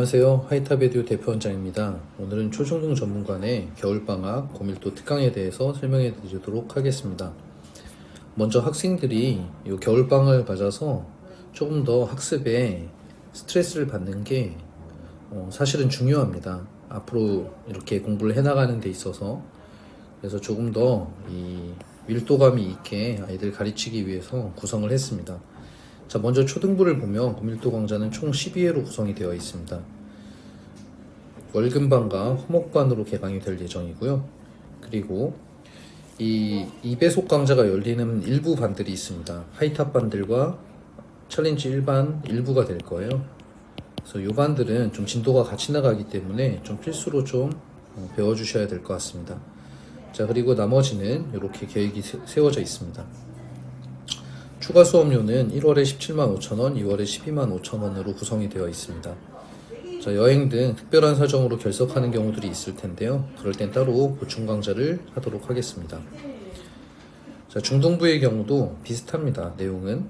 안녕하세요. 하이타베디오 대표원장입니다. 오늘은 초중등 전문관의 겨울방학 고밀도 특강에 대해서 설명해 드리도록 하겠습니다. 먼저 학생들이 이 겨울방학을 맞아서 조금 더 학습에 스트레스를 받는 게 어, 사실은 중요합니다. 앞으로 이렇게 공부를 해나가는 데 있어서 그래서 조금 더 이 밀도감이 있게 아이들 가르치기 위해서 구성을 했습니다. 자, 먼저 초등부를 보면 고밀도 강좌는 총 12회로 구성이 되어 있습니다. 월금반과 화목반으로 개강이 될 예정이고요. 그리고 이 2배속 강좌가 열리는 일부 반들이 있습니다. 하이탑 반들과 챌린지 일반 일부가 될 거예요. 그래서 요 반들은 좀 진도가 같이 나가기 때문에 좀 필수로 좀 어, 배워주셔야 될 것 같습니다. 자, 그리고 나머지는 이렇게 계획이 세- 세워져 있습니다. 추가 수업료는 1월에 17만 5천 원, 2월에 12만 5천 원으로 구성이 되어 있습니다. 자, 여행 등 특별한 사정으로 결석하는 경우들이 있을 텐데요. 그럴 땐 따로 보충 강좌를 하도록 하겠습니다. 자, 중등부의 경우도 비슷합니다. 내용은.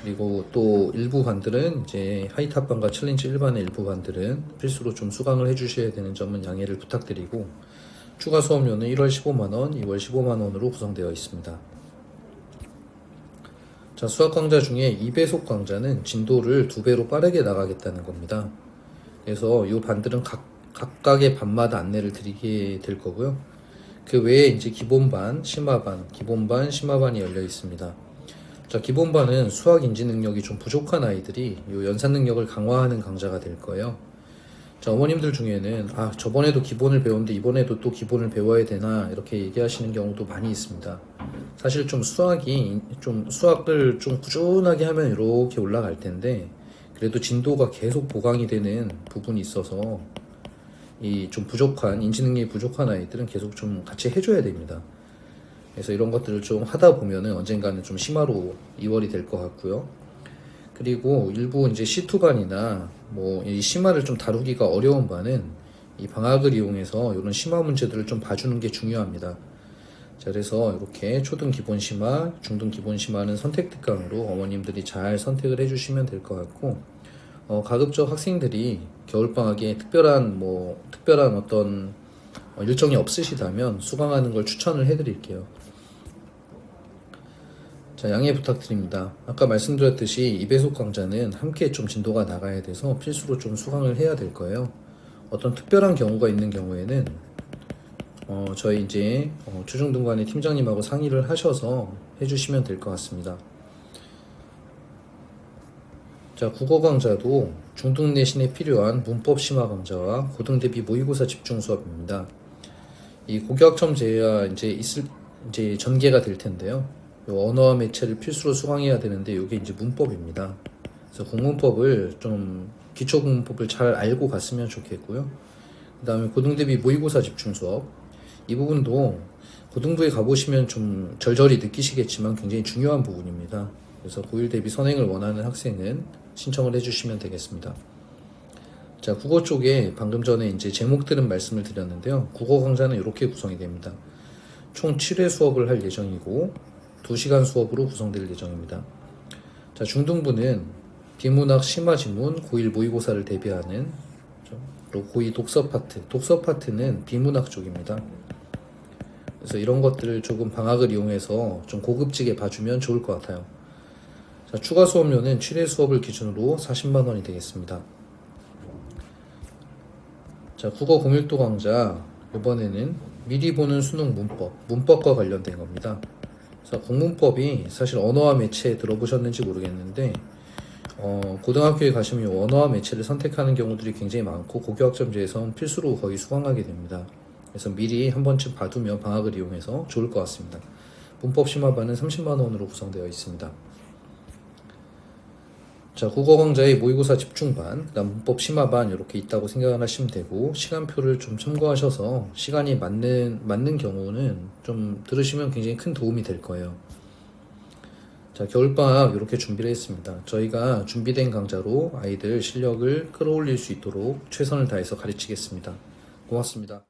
그리고 또 일부 반들은 이제 하이탑반과 챌린지 일반의 일부 반들은 필수로 좀 수강을 해주셔야 되는 점은 양해를 부탁드리고 추가 수업료는 1월 15만 원, 2월 15만 원으로 구성되어 있습니다. 자, 수학 강좌 중에 2배속 강좌는 진도를 두 배로 빠르게 나가겠다는 겁니다. 그래서 이 반들은 각, 각각의 반마다 안내를 드리게 될 거고요. 그 외에 이제 기본반, 심화반, 기본반, 심화반이 열려 있습니다. 자, 기본반은 수학 인지 능력이 좀 부족한 아이들이 이 연산 능력을 강화하는 강좌가 될 거예요. 자, 어머님들 중에는 아, 저번에도 기본을 배웠는데 이번에도 또 기본을 배워야 되나 이렇게 얘기하시는 경우도 많이 있습니다. 사실 좀 수학이 좀 수학을 좀 꾸준하게 하면 이렇게 올라갈 텐데 그래도 진도가 계속 보강이 되는 부분이 있어서 이 좀 부족한 인지 능력이 부족한 아이들은 계속 좀 같이 해줘야 됩니다. 그래서 이런 것들을 좀 하다 보면은 언젠가는 좀 심화로 이월이 될 것 같고요. 그리고 일부 이제 C2 반이나 뭐 이 심화를 좀 다루기가 어려운 반은 이 방학을 이용해서 이런 심화 문제들을 좀 봐주는 게 중요합니다. 자, 그래서 이렇게 초등 기본 심화, 중등 기본 심화는 선택 특강으로 어머님들이 잘 선택을 해주시면 될 것 같고, 어, 가급적 학생들이 겨울방학에 특별한 뭐 특별한 어떤 어, 일정이 없으시다면 수강하는 걸 추천을 해드릴게요. 자, 양해 부탁드립니다. 아까 말씀드렸듯이 2배속 강좌는 함께 좀 진도가 나가야 돼서 필수로 좀 수강을 해야 될 거예요. 어떤 특별한 경우가 있는 경우에는 어, 저희 이제 어, 초중등관의 팀장님하고 상의를 하셔서 해주시면 될 것 같습니다. 자, 국어 강좌도 중등 내신에 필요한 문법 심화 강좌와 고등 대비 모의고사 집중 수업입니다. 이 고교학점 제야 이제 있을 이제 전개가 될 텐데요. 요 언어와 매체를 필수로 수강해야 되는데 이게 이제 문법입니다. 그래서 국문법을 좀 기초 국문법을 잘 알고 갔으면 좋겠고요. 그 다음에 고등 대비 모의고사 집중 수업 이 부분도 고등부에 가보시면 좀 절절히 느끼시겠지만 굉장히 중요한 부분입니다. 그래서 고1 대비 선행을 원하는 학생은 신청을 해주시면 되겠습니다. 자, 국어 쪽에 방금 전에 이제 제목들은 말씀을 드렸는데요. 국어 강좌는 이렇게 구성이 됩니다. 총 7회 수업을 할 예정이고 2시간 수업으로 구성될 예정입니다. 자, 중등부는 비문학 심화 지문 고1 모의고사를 대비하는 그리고 고2 독서 파트, 독서 파트는 비문학 쪽입니다. 그래서 이런 것들을 조금 방학을 이용해서 좀 고급지게 봐주면 좋을 것 같아요. 자, 추가 수업료는 7회 수업을 기준으로 40만 원이 되겠습니다. 자, 국어 공밀도 강좌 이번에는 미리 보는 수능 문법, 문법과 관련된 겁니다. 그래서 국문법이 사실 언어와 매체에 들어보셨는지 모르겠는데 어, 고등학교에 가시면 이 언어와 매체를 선택하는 경우들이 굉장히 많고 고교학점제에선 필수로 거의 수강하게 됩니다. 그래서 미리 한 번쯤 봐두면 방학을 이용해서 좋을 것 같습니다. 문법 심화반은 30만 원으로 구성되어 있습니다. 자, 국어 강좌의 모의고사 집중반, 문법 심화반 이렇게 있다고 생각하시면 되고 시간표를 좀 참고하셔서 시간이 맞는 맞는 경우는 좀 들으시면 굉장히 큰 도움이 될 거예요. 자, 겨울방학 이렇게 준비를 했습니다. 저희가 준비된 강좌로 아이들 실력을 끌어올릴 수 있도록 최선을 다해서 가르치겠습니다. 고맙습니다.